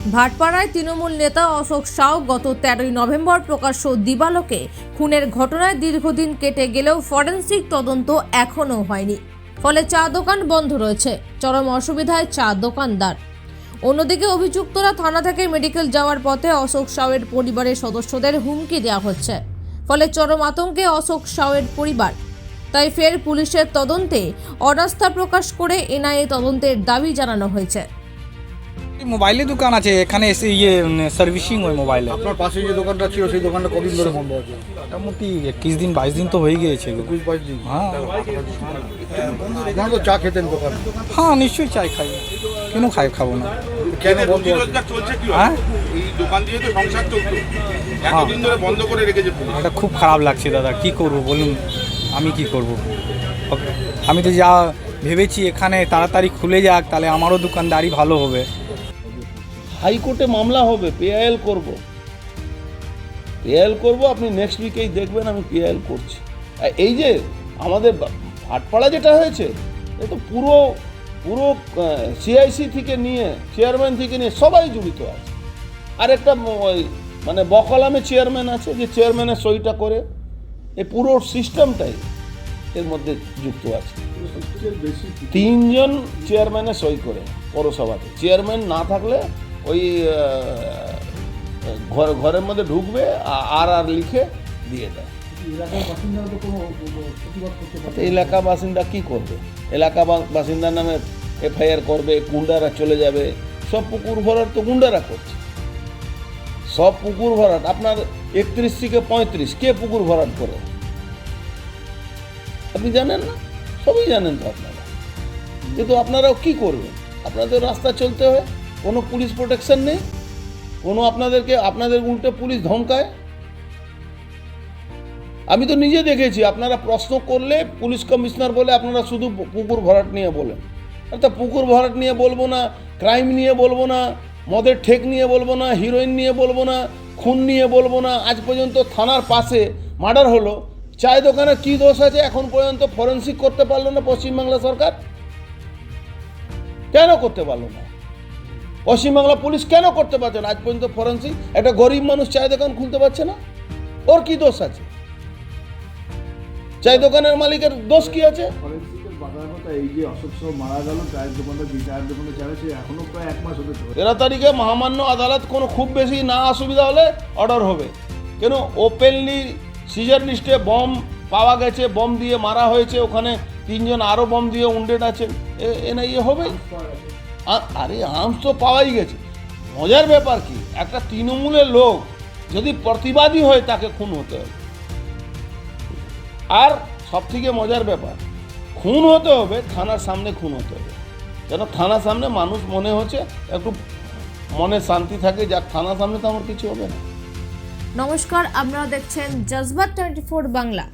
ভাটপাড়ায় তৃণমূল নেতা অশোক সাউ গত তেরোই নভেম্বর প্রকাশ্য দিবালোকে খুনের ঘটনায় দীর্ঘদিন কেটে গেলেও ফরেন্সিক তদন্ত এখনও হয়নি। ফলে চা দোকান বন্ধ রয়েছে। চরম অসুবিধায় চা দোকানদার। অন্যদিকে অভিযুক্তরা থানা থেকে মেডিকেল যাওয়ার পথে অশোক সাউয়ের পরিবারের সদস্যদের হুমকি দেওয়া হচ্ছে। ফলে চরম আতঙ্কে অশোক সাউয়ের পরিবার। তাই ফের পুলিশের তদন্তে অনাস্থা প্রকাশ করে এনআইএ তদন্তের দাবি জানানো হয়েছে। মোবাইলের দোকান আছে? এখানে এসে ইয়ে সার্ভিসিং হয় মোবাইলে। আপনার পাশে যে দোকানটা ছিল সেই দোকানটা কদিন ধরে বন্ধ আছে? মোটামুটি একুশ দিন বাইশ দিন তো হয়ে গিয়েছে। একুশ বাইশ দিন? হ্যাঁ। আপনারা তো চা খেতেন দোকান? হ্যাঁ নিশ্চয়ই চাই খাই। কেন খাই খাব না? কেন বন্ধ চলছে কি হ্যাঁ? এই দোকান দিয়ে তো সংসার চলতো। এতদিন ধরে বন্ধ করে রেখেছে এটা খুব খারাপ লাগছে দাদা। কি করব বলুন? আমি কি করব? আমি তো যা ভেবেছি এখানে তাড়াতাড়ি খুলে যাক তাহলে আমারও দোকানদারি ভালো হবে। হাইকোর্টে মামলা হবে পিআইএল করব। পিআইএল করব আপনি নেক্সট উইকেই দেখবেন আমি পিআইএল করছি। এই যে আমাদের ভাটপাড়া যেটা হয়েছে এ তো পুরো পুরো সিআইসি থেকে নিয়ে চেয়ারম্যান থেকে নিয়ে সবাই জড়িত আছে। আর একটা ওই মানে বকলামে চেয়ারম্যান আছে যে চেয়ারম্যানের সইটা করে এই পুরো সিস্টেমটাই এর মধ্যে যুক্ত আছে। তিনজন চেয়ারম্যানে সই করে পৌরসভাতে। চেয়ারম্যান না থাকলে ওই ঘর ঘরের মধ্যে ঢুকবে আর আর লিখে দিয়ে দেয়। এলাকা বাসিন্দা কি করবে? এলাকা বাসিন্দার নামে এফআইআর করবে গুন্ডারা চলে যাবে। সব পুকুর ভরাট তো গুন্ডারা করছে। সব পুকুর ভরাট আপনার একত্রিশ থেকে পঁয়ত্রিশ কে পুকুর ভরাট করে? আপনি জানেন না? সবই জানেন তো আপনারা। কিন্তু আপনারাও কি করবেন? আপনাদের রাস্তা চলতে হয়। কোনো পুলিশ প্রোটেকশন নেই, কোনো আপনাদেরকে, আপনাদের উল্টে পুলিশ ধমকায়। আমি তো নিজে দেখেছি, আপনারা প্রশ্ন করলে পুলিশ কমিশনার বলে আপনারা শুধু পুকুর ভরাট নিয়ে বলেন। অর্থাৎ পুকুর ভরাট নিয়ে বলব না, ক্রাইম নিয়ে বলব না, মদের ঠেক নিয়ে বলব না, হিরোইন নিয়ে বলব না, খুন নিয়ে বলব না, আজ পর্যন্ত থানার পাশে মার্ডার হলো। চায় দোকানের কী দোষ আছে এখন পর্যন্ত ফরেন্সিক করতে পারল না পশ্চিমবাংলা সরকার? কেন করতে পারল না? পশ্চিমবাংলা পুলিশ কেন করতে পারছে না? আজ পর্যন্ত ফরেন্সিক একটা গরিব মানুষ চায় দোকান খুলতে পারছে না? ওর কি দোষ আছে? চায় দোকানের মালিকের দোষ কি আছে? চায়ের চায়ের তেরো তারিখে মহামান্য আদালত কোনো খুব বেশি না অসুবিধা হলে অর্ডার হবে। কেন? ওপেনলি সিজার লিস্টে বম পাওয়া গেছে বম দিয়ে মারা হয়েছে ওখানে তিনজন আরও বম দিয়ে উন্ডেড আছেন। এনআইএ হবেই। আ- আরে আর্মস তো পাওয়াই গেছে। মজার ব্যাপার কি, একটা তৃণমূলের লোক যদি প্রতিবাদী হয় তাকে খুন হতে হবে। আর সব থেকে মজার ব্যাপার, খুন হতে হবে, থানার সামনে খুন হতে হবে। কেন? থানার সামনে মানুষ মনে হচ্ছে একটু মনে শান্তি থাকে, যাক থানার সামনে তো আমার কিছু হবে না। নমস্কার, আপনারা দেখছেন জজবাত টোয়েন্টি ফোর বাংলা।